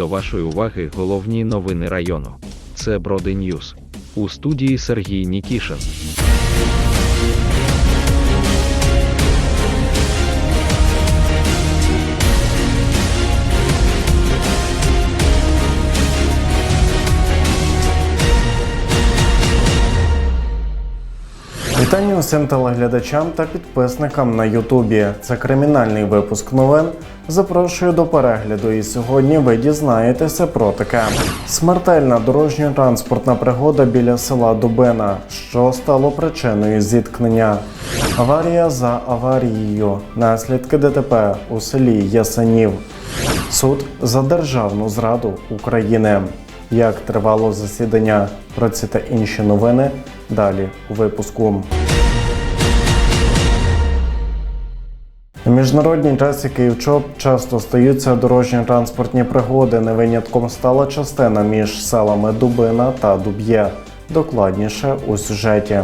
до вашої уваги головні новини району. Це Броди Ньюз. У студії Сергій Нікішин. Вітання усім телеглядачам та підписникам на Ютубі. Це кримінальний випуск новин. Запрошую до перегляду. І сьогодні ви дізнаєтеся про таке: смертельна дорожньо-транспортна пригода біля села Дубина, що стало причиною зіткнення. Аварія за аварією. Наслідки ДТП у селі Ясенів. Суд за державну зраду України. Як тривало засідання про ці та інші новини далі у випуску. На міжнародній трасі Київчоп часто стаються дорожньо-транспортні пригоди. Не винятком стала частина між селами Дубина та Дуб'є. Докладніше у сюжеті.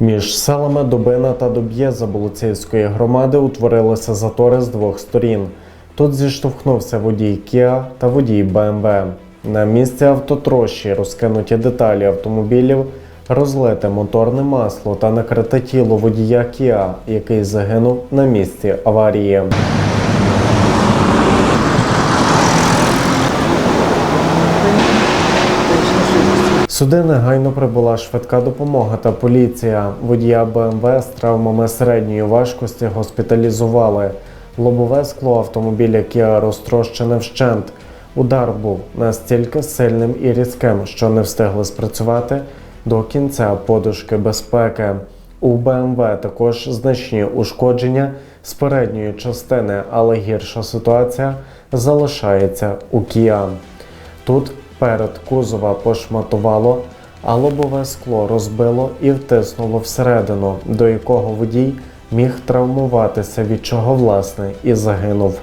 Між селами Дубина та Дуб'є Заболоцівської громади утворилися затори з двох сторін. Тут зіштовхнувся водій Кіа та водій БМВ. На місці автотрощі розкинуті деталі автомобілів, розлите моторне масло та накрите тіло водія Кіа, який загинув на місці аварії. Сюди негайно прибула швидка допомога та поліція. Водія БМВ з травмами середньої важкості госпіталізували. Лобове скло автомобіля Kia розтрощене вщент. Удар був настільки сильним і різким, що не встигли спрацювати до кінця подушки безпеки. У БМВ також значні ушкодження з передньої частини, але гірша ситуація залишається у Kia. Тут перед кузова пошматувало, а лобове скло розбило і втиснуло всередину, до якого водій міг травмуватися, від чого власне і загинув.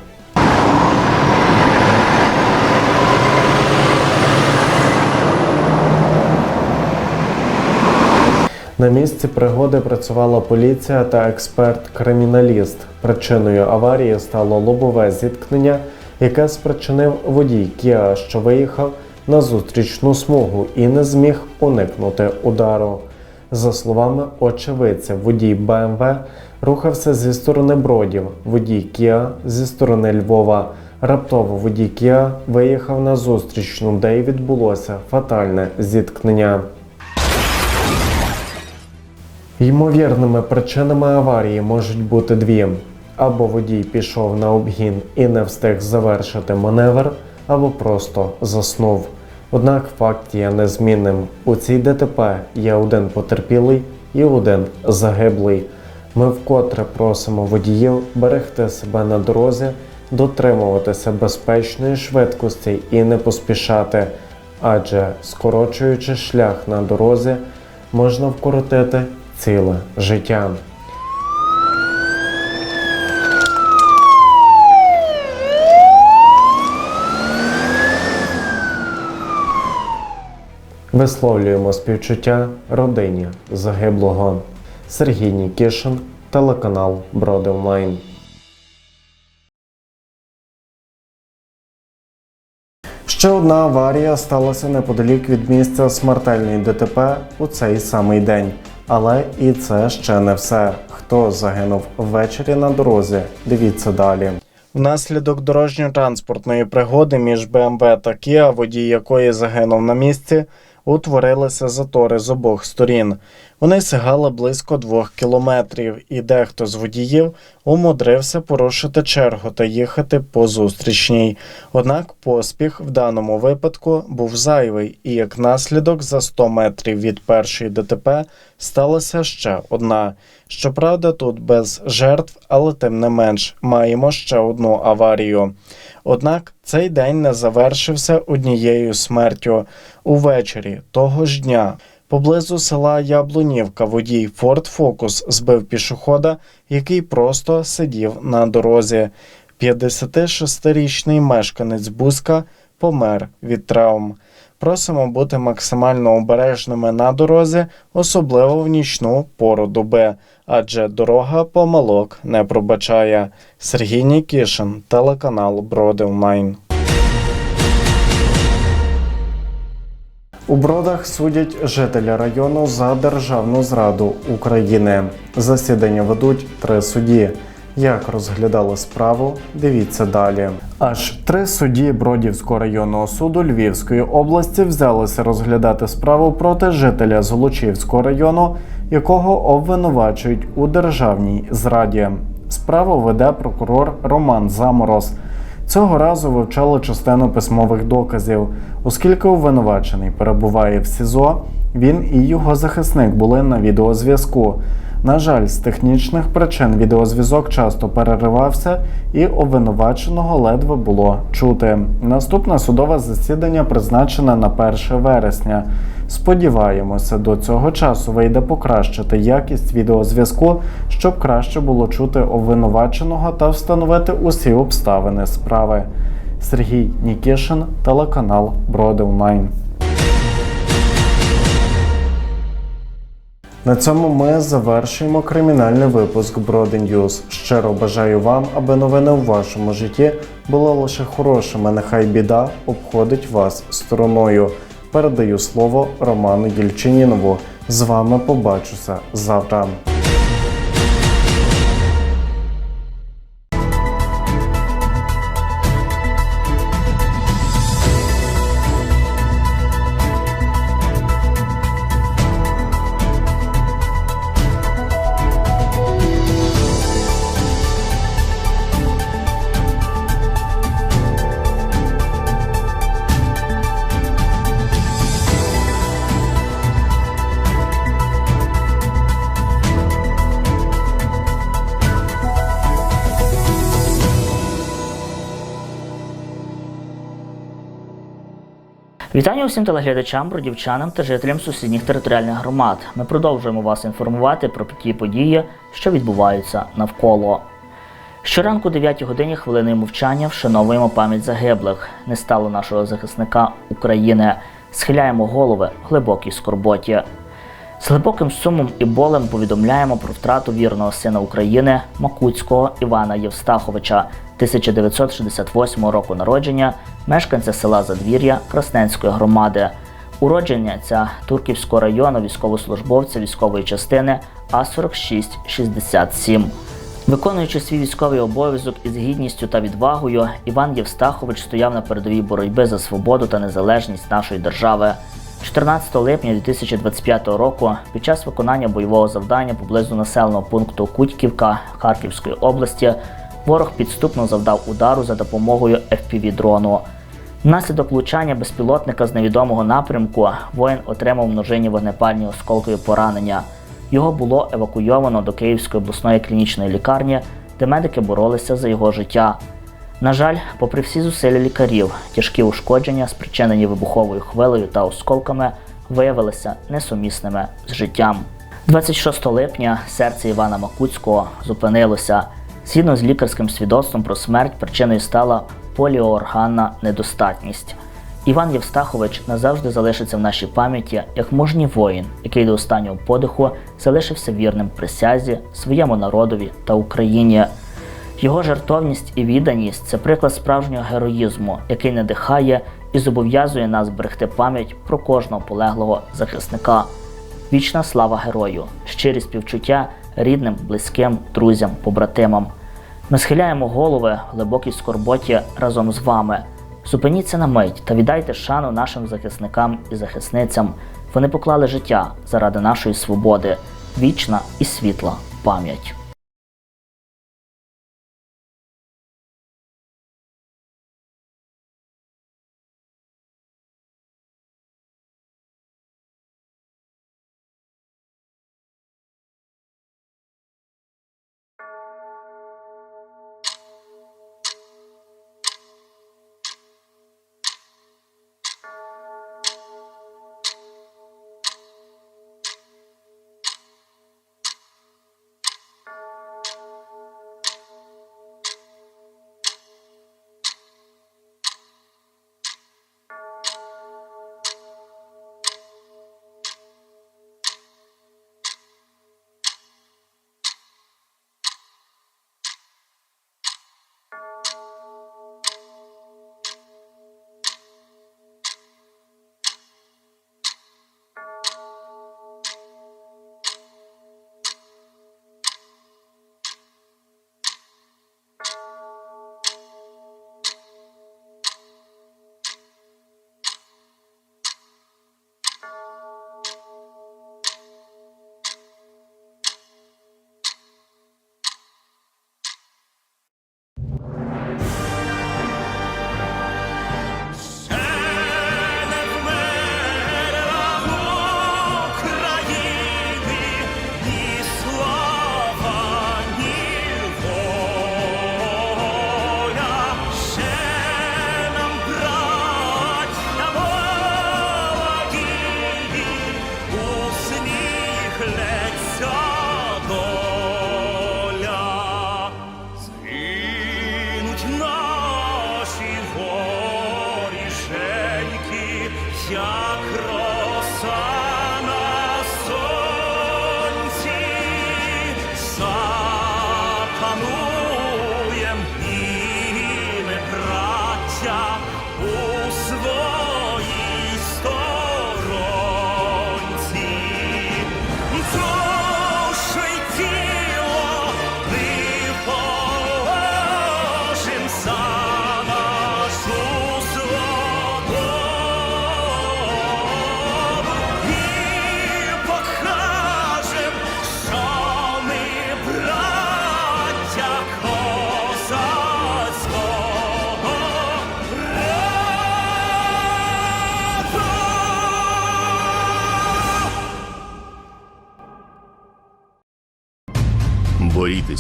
На місці пригоди працювала поліція та експерт-криміналіст. Причиною аварії стало лобове зіткнення, яке спричинив водій Кіа, що виїхав на зустрічну смугу і не зміг уникнути удару. За словами очевидця, водій БМВ рухався зі сторони Бродів, водій Кіа зі сторони Львова. Раптово водій Кіа виїхав на зустрічну, де й відбулося фатальне зіткнення. Ймовірними причинами аварії можуть бути дві: або водій пішов на обгін і не встиг завершити маневр, або просто заснув. Однак факт є незмінним. У цій ДТП є один потерпілий і один загиблий. Ми вкотре просимо водіїв берегти себе на дорозі, дотримуватися безпечної швидкості і не поспішати, адже скорочуючи шлях на дорозі, можна вкоротити ціле життя. Висловлюємо співчуття родині загиблого. Сергій Нікішин, телеканал Броди Онлайн. Ще одна аварія сталася неподалік від місця смертельної ДТП у цей самий день. Але і це ще не все. Хто загинув ввечері на дорозі? Дивіться далі. Внаслідок дорожньо-транспортної пригоди між БМВ та Кіа, водій якої загинув на місці, утворилися затори з обох сторін. Вони сягали близько двох кілометрів, і дехто з водіїв умудрився порушити чергу та їхати по зустрічній. Однак поспіх в даному випадку був зайвий, і як наслідок за 100 метрів від першої ДТП сталася ще одна. Щоправда, тут без жертв, але тим не менш маємо ще одну аварію. Однак цей день не завершився однією смертю. Увечері того ж дня поблизу села Яблунівка водій Форд Фокус збив пішохода, який просто сидів на дорозі. 56-річний мешканець Буска помер від травм. Просимо бути максимально обережними на дорозі, особливо в нічну пору доби, адже дорога помилок не пробачає. Сергій Нікішин, телеканал Броди Онлайн. У бродах судять жителі району за державну зраду України. Засідання ведуть три судді. Як розглядали справу, дивіться далі. Аж три судді Бродівського районного суду Львівської області взялися розглядати справу проти жителя Золочівського району, якого обвинувачують у державній зраді. Справу веде прокурор Роман Замороз. Цього разу вивчали частину письмових доказів, оскільки обвинувачений перебуває в СІЗО, він і його захисник були на відеозв'язку. На жаль, з технічних причин відеозв'язок часто переривався, і обвинуваченого ледве було чути. Наступне судове засідання призначене на 1 вересня. Сподіваємося, до цього часу вийде покращити якість відеозв'язку, щоб краще було чути обвинуваченого та встановити усі обставини справи. Сергій Нікішин, телеканал Броди На цьому ми завершуємо кримінальний випуск Броди. Щиро бажаю вам, аби новини у вашому житті були лише хорошими. Нехай біда обходить вас стороною. Передаю слово Роману Дільчинінову. З вами побачуся завтра. Вітання усім телеглядачам, бродівчанам та жителям сусідніх територіальних громад. Ми продовжуємо вас інформувати про ті події, що відбуваються навколо. Щоранку о 9 годині хвилиною мовчання вшановуємо пам'ять загиблих. Не стало нашого захисника України. Схиляємо голови глибокій скорботі. З глибоким сумом і болем повідомляємо про втрату вірного сина України Макутського Івана Євстаховича 1968 року народження, мешканця села Задвір'я Красненської громади. Уродження ця Турківського району військовослужбовця військової частини А4667. Виконуючи свій військовий обов'язок із гідністю та відвагою, Іван Євстахович стояв на передовій боротьби за свободу та незалежність нашої держави. 14 липня 2025 року під час виконання бойового завдання поблизу населеного пункту Кутьківка Харківської області ворог підступно завдав удару за допомогою FPV-дрону. Внаслідок влучання безпілотника з невідомого напрямку воїн отримав множинні вогнепальні осколкові поранення. Його було евакуйовано до Київської обласної клінічної лікарні, де медики боролися за його життя. На жаль, попри всі зусилля лікарів, тяжкі ушкодження, спричинені вибуховою хвилею та осколками, виявилися несумісними з життям. 26 липня серце Івана Макуцького зупинилося. Згідно з лікарським свідоцтвом про смерть, причиною стала поліоорганна недостатність. Іван Євстахович назавжди залишиться в нашій пам'яті як мужній воїн, який до останнього подиху залишився вірним присязі своєму народові та Україні. Його жертовність і відданість це приклад справжнього героїзму, який надихає і зобов'язує нас берегти пам'ять про кожного полеглого захисника. Вічна слава герою, щирі співчуття рідним, близьким, друзям, побратимам. Ми схиляємо голови глибокій скорботі разом з вами. Зупиніться на мить та віддайте шану нашим захисникам і захисницям. Вони поклали життя заради нашої свободи, вічна і світла пам'ять.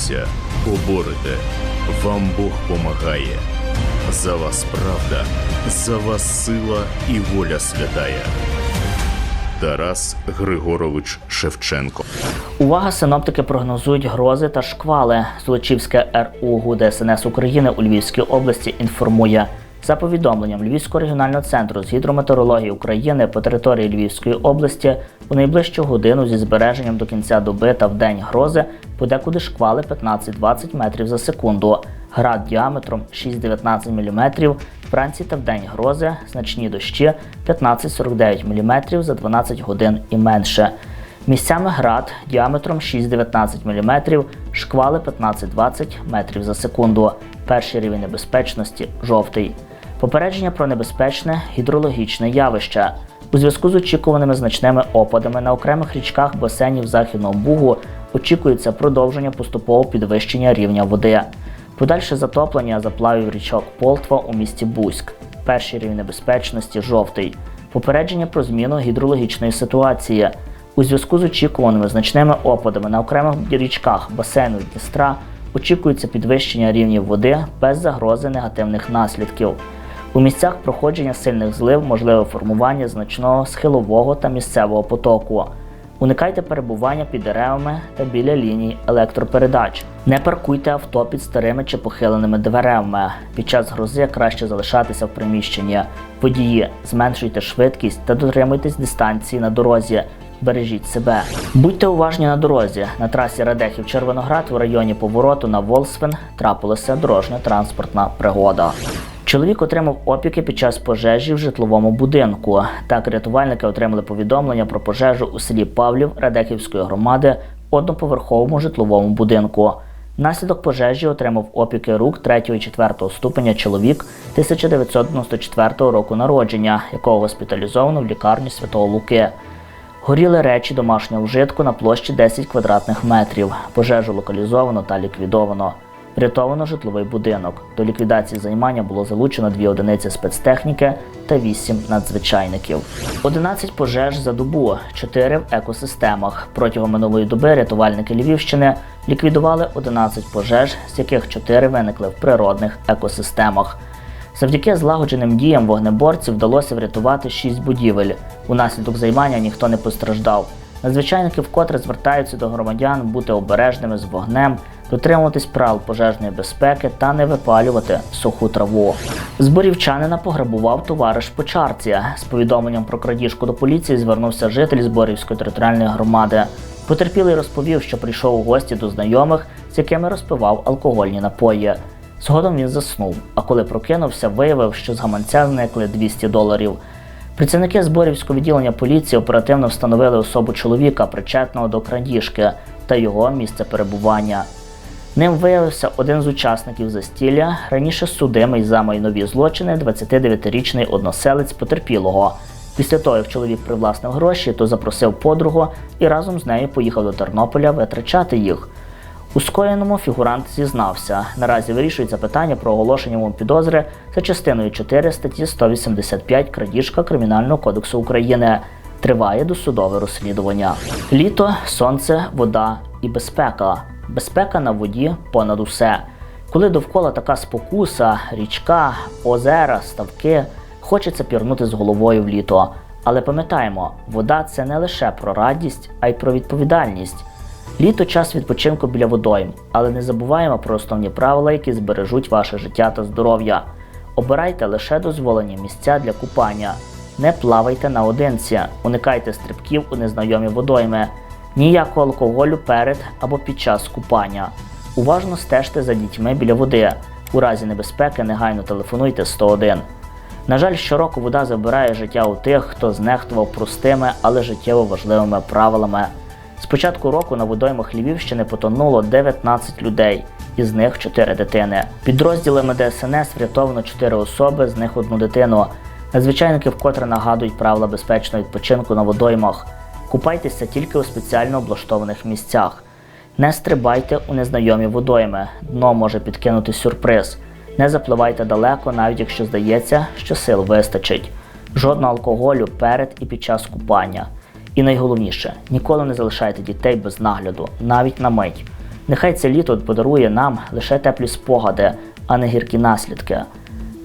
Борітеся, поборете, вам Бог помагає. За вас правда, за вас сила і воля святая. Тарас Григорович Шевченко. Увага, синоптики прогнозують грози та шквали. Злочівське РУ ГУДСНС України у Львівській області інформує. За повідомленням Львівського регіонального центру з гідрометеорології України по території Львівської області у найближчу годину зі збереженням до кінця доби та в день грози подекуди шквали 15-20 метрів за секунду. Град діаметром 6-19 мм, вранці та вдень грози, значні дощі 15-49 мм за 12 годин і менше. Місцями град діаметром 6-19 мм, шквали 15-20 метрів за секунду. Перший рівень небезпечності жовтий. Попередження про небезпечне гідрологічне явище. У зв'язку з очікуваними значними опадами на окремих річках басейнів Західного Бугу очікується продовження поступового підвищення рівня води. Подальше затоплення заплавів річок Полтва у місті Бузьк. Перший рівень небезпечності жовтий. Попередження про зміну гідрологічної ситуації. У зв'язку з очікуваними значними опадами на окремих річках басейну Дністра очікується підвищення рівнів води без загрози негативних наслідків. У місцях проходження сильних злив можливе формування значного схилового та місцевого потоку. Уникайте перебування під деревами та біля ліній електропередач. Не паркуйте авто під старими чи похиленими дверевами. Під час грози краще залишатися в приміщенні. Водії, зменшуйте швидкість та дотримуйтесь дистанції на дорозі. Бережіть себе. Будьте уважні на дорозі. На трасі Радехів Червоноград в районі повороту на Волсвен трапилася дорожньо-транспортна пригода. Чоловік отримав опіки під час пожежі в житловому будинку. Так, рятувальники отримали повідомлення про пожежу у селі Павлів Радехівської громади в одноповерховому житловому будинку. Внаслідок пожежі отримав опіки рук 3 і 4 ступеня чоловік 1994 року народження, якого госпіталізовано в лікарню Святого Луки. Горіли речі домашнього вжитку на площі 10 квадратних метрів. Пожежу локалізовано та ліквідовано. Врятовано житловий будинок. До ліквідації займання було залучено дві одиниці спецтехніки та вісім надзвичайників. 11 пожеж за добу, 4 в екосистемах. Протягом минулої доби рятувальники Львівщини ліквідували 11 пожеж, з яких 4 виникли в природних екосистемах. Завдяки злагодженим діям вогнеборців вдалося врятувати 6 будівель. Унаслідок займання ніхто не постраждав. Надзвичайники вкотре звертаються до громадян бути обережними з вогнем, дотримуватись правил пожежної безпеки та не випалювати суху траву. Зборівчанина пограбував товариш по чарці. З повідомленням про крадіжку до поліції звернувся житель Зборівської територіальної громади. Потерпілий розповів, що прийшов у гості до знайомих, з якими розпивав алкогольні напої. Згодом він заснув, а коли прокинувся, виявив, що з гаманця зникли 200 доларів. Працівники зборівського відділення поліції оперативно встановили особу чоловіка, причетного до крадіжки, та його місце перебування. Ним виявився один з учасників застілля, раніше судимий за майнові злочини, 29-річний односелець потерпілого. Після того, як чоловік привласнив гроші, то запросив подругу і разом з нею поїхав до Тернополя витрачати їх. У скоєному фігурант зізнався. Наразі вирішується питання про оголошення йому підозри за частиною 4 статті 185 крадіжка Кримінального кодексу України. Триває досудове розслідування. Літо, сонце, вода і безпека. Безпека на воді понад усе. Коли довкола така спокуса, річка, озера, ставки, хочеться пірнути з головою в літо. Але пам'ятаємо, вода це не лише про радість, а й про відповідальність. Літо час відпочинку біля водойм, але не забуваємо про основні правила, які збережуть ваше життя та здоров'я. Обирайте лише дозволені місця для купання. Не плавайте наодинці, уникайте стрибків у незнайомі водойми. Ніякого алкоголю перед або під час купання. Уважно стежте за дітьми біля води. У разі небезпеки негайно телефонуйте 101. На жаль, щороку вода забирає життя у тих, хто знехтував простими, але життєво важливими правилами. З початку року на водоймах Львівщини потонуло 19 людей, із них 4 дитини. Підрозділами ДСНС врятовано 4 особи, з них одну дитину. Надзвичайники вкотре нагадують правила безпечного відпочинку на водоймах. Купайтеся тільки у спеціально облаштованих місцях. Не стрибайте у незнайомі водойми, дно може підкинути сюрприз. Не запливайте далеко, навіть якщо здається, що сил вистачить. Жодного алкоголю перед і під час купання. І найголовніше, ніколи не залишайте дітей без нагляду, навіть на мить. Нехай це літо подарує нам лише теплі спогади, а не гіркі наслідки.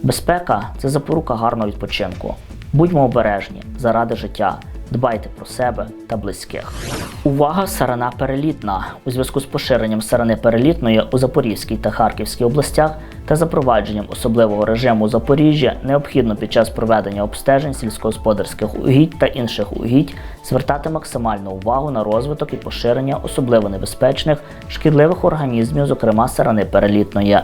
Безпека це запорука гарного відпочинку. Будьмо обережні заради життя. Дбайте про себе та близьких. Увага! Сарана перелітна. У зв'язку з поширенням сарани перелітної у Запорізькій та Харківській областях та запровадженням особливого режиму у Запоріжжі необхідно під час проведення обстежень сільськогосподарських угідь та інших угідь звертати максимальну увагу на розвиток і поширення особливо небезпечних шкідливих організмів, зокрема сарани перелітної.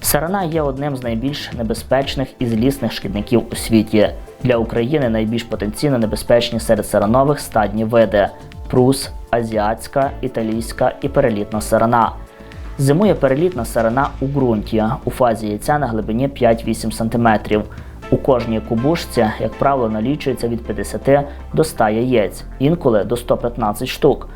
Сарана є одним з найбільш небезпечних і злісних шкідників у світі. Для України найбільш потенційно небезпечні серед саранових стадні види прус, азіатська, італійська і перелітна сарана. Зимує перелітна сарана у ґрунті у фазі яйця на глибині 5-8 см. У кожній кубушці, як правило, налічується від 50 до 100 яєць, інколи до 115 штук.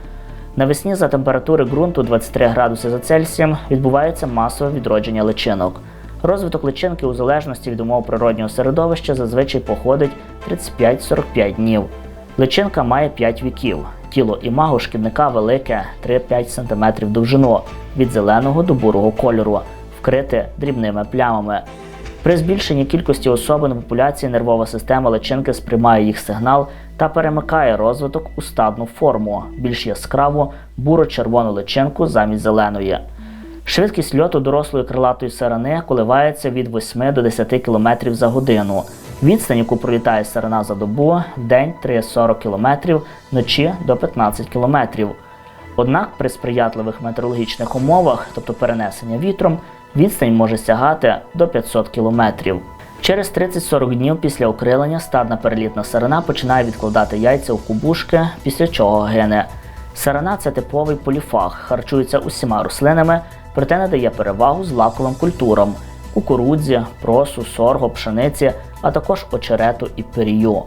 Навесні за температури ґрунту 23 градуси за Цельсієм відбувається масове відродження личинок. Розвиток личинки у залежності від умов природнього середовища зазвичай походить 35-45 днів. Личинка має 5 віків. Тіло імаго шкідника велике 3-5 см довжину від зеленого до бурого кольору, вкрите дрібними плямами. При збільшенні кількості особин популяції нервова система личинки сприймає їх сигнал та перемикає розвиток у стадну форму, більш яскраву буро-червону личинку замість зеленої. Швидкість льоту дорослої крилатої сарани коливається від 8 до 10 км за годину. Відстань, яку пролітає сарана за добу, день 3-40 км, вночі до 15 км. Однак при сприятливих метеорологічних умовах, тобто перенесення вітром, відстань може сягати до 500 км. Через 30-40 днів після окрилення стадна перелітна сарана починає відкладати яйця у кубушки, після чого гине. Сарана це типовий поліфаг, харчується усіма рослинами, проте надає перевагу злаковим культурам кукурудзі, просу, сорго, пшениці, а також очерету і пирію.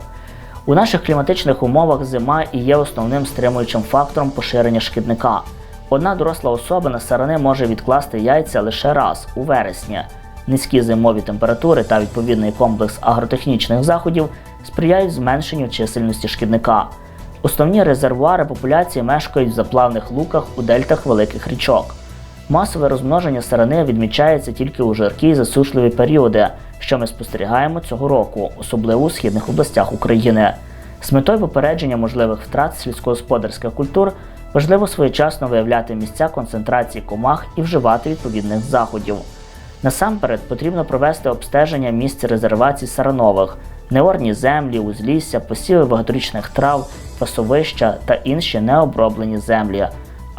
У наших кліматичних умовах зима і є основним стримуючим фактором поширення шкідника. Одна доросла особина сарани може відкласти яйця лише раз у вересні. Низькі зимові температури та відповідний комплекс агротехнічних заходів сприяють зменшенню чисельності шкідника. Основні резервуари популяції мешкають в заплавних луках у дельтах великих річок. Масове розмноження сарани відмічається тільки у жаркі й засушливі періоди, що ми спостерігаємо цього року, особливо у східних областях України. З метою попередження можливих втрат сільськогосподарських культур важливо своєчасно виявляти місця концентрації комах і вживати відповідних заходів. Насамперед потрібно провести обстеження місць резервацій саранових, неорні землі, узлісся, посіви багаторічних трав, пасовища та інші необроблені землі,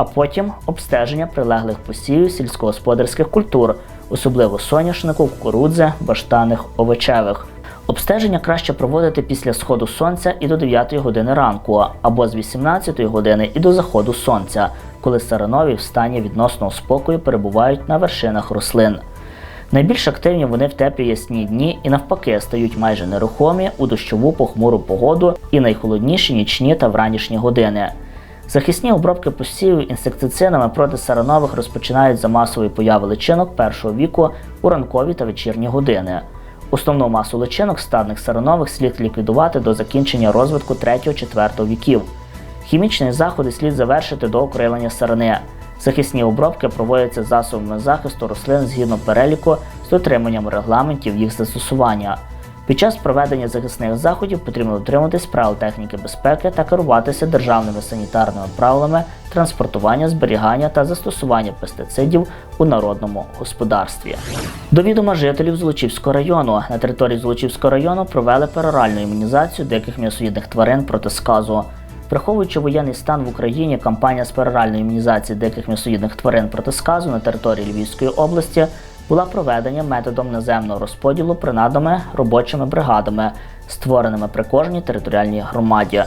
а потім обстеження прилеглих посівів сільськогосподарських культур, особливо соняшнику, кукурудзи, баштаних, овочевих. Обстеження краще проводити після сходу сонця і до 9 години ранку, або з 18 години і до заходу сонця, коли саранові в стані відносного спокою перебувають на вершинах рослин. Найбільш активні вони в теплі ясні дні і навпаки стають майже нерухомі у дощову похмуру погоду і найхолодніші нічні та вранішні години. Захисні обробки посівів інсектицидами проти саранових розпочинають за масової появи личинок першого віку у ранкові та вечірні години. Основну масу личинок стадних саранових слід ліквідувати до закінчення розвитку 3-4 віків. Хімічні заходи слід завершити до окрилення сарани. Захисні обробки проводяться засобами захисту рослин згідно переліку з дотриманням регламентів їх застосування. Під час проведення захисних заходів потрібно дотримуватись правил техніки безпеки та керуватися державними санітарними правилами транспортування, зберігання та застосування пестицидів у народному господарстві. До відома жителів Золочівського району на території Золочівського району провели пероральну імунізацію диких м'ясоїдних тварин проти сказу. Враховуючи воєнний стан в Україні, кампанія з пероральної імунізації диких м'ясоїдних тварин проти сказу на території Львівської області була проведена методом наземного розподілу принадами робочими бригадами, створеними при кожній територіальній громаді.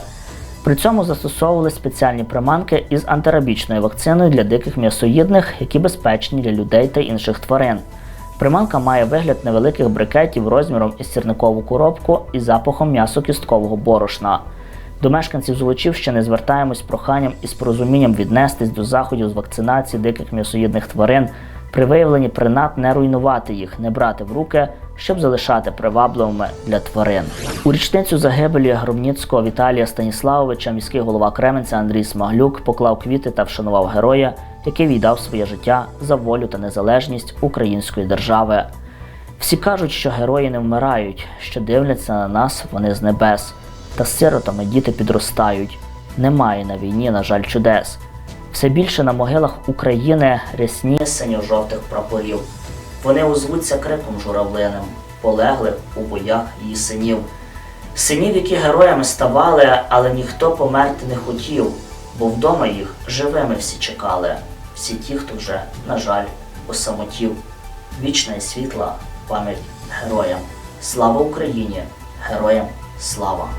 При цьому застосовували спеціальні приманки із антирабічною вакциною для диких м'ясоїдних, які безпечні для людей та інших тварин. Приманка має вигляд невеликих брикетів розміром із сірникову коробку і запахом м'ясо-кісткового борошна. До мешканців Золочівщини звертаємось проханням і з порозумінням віднестись до заходів з вакцинації диких м'ясоїдних тварин, при виявленні принад не руйнувати їх, не брати в руки, щоб залишати привабливими для тварин. У річницю загибелі Громніцького Віталія Станіславовича міський голова Кременця Андрій Смаглюк поклав квіти та вшанував героя, який віддав своє життя за волю та незалежність української держави. Всі кажуть, що герої не вмирають, що дивляться на нас вони з небес. Та з сиротами діти підростають. Немає на війні, на жаль, чудес. Все більше на могилах України рясні синьо-жовтих прапорів. Вони озвуться криком журавлиним, полеглих у боях її синів. Синів, які героями ставали, але ніхто померти не хотів, бо вдома їх живими всі чекали. Всі ті, хто вже, на жаль, осамотів. Вічна і світла пам'ять героям. Слава Україні! Героям слава!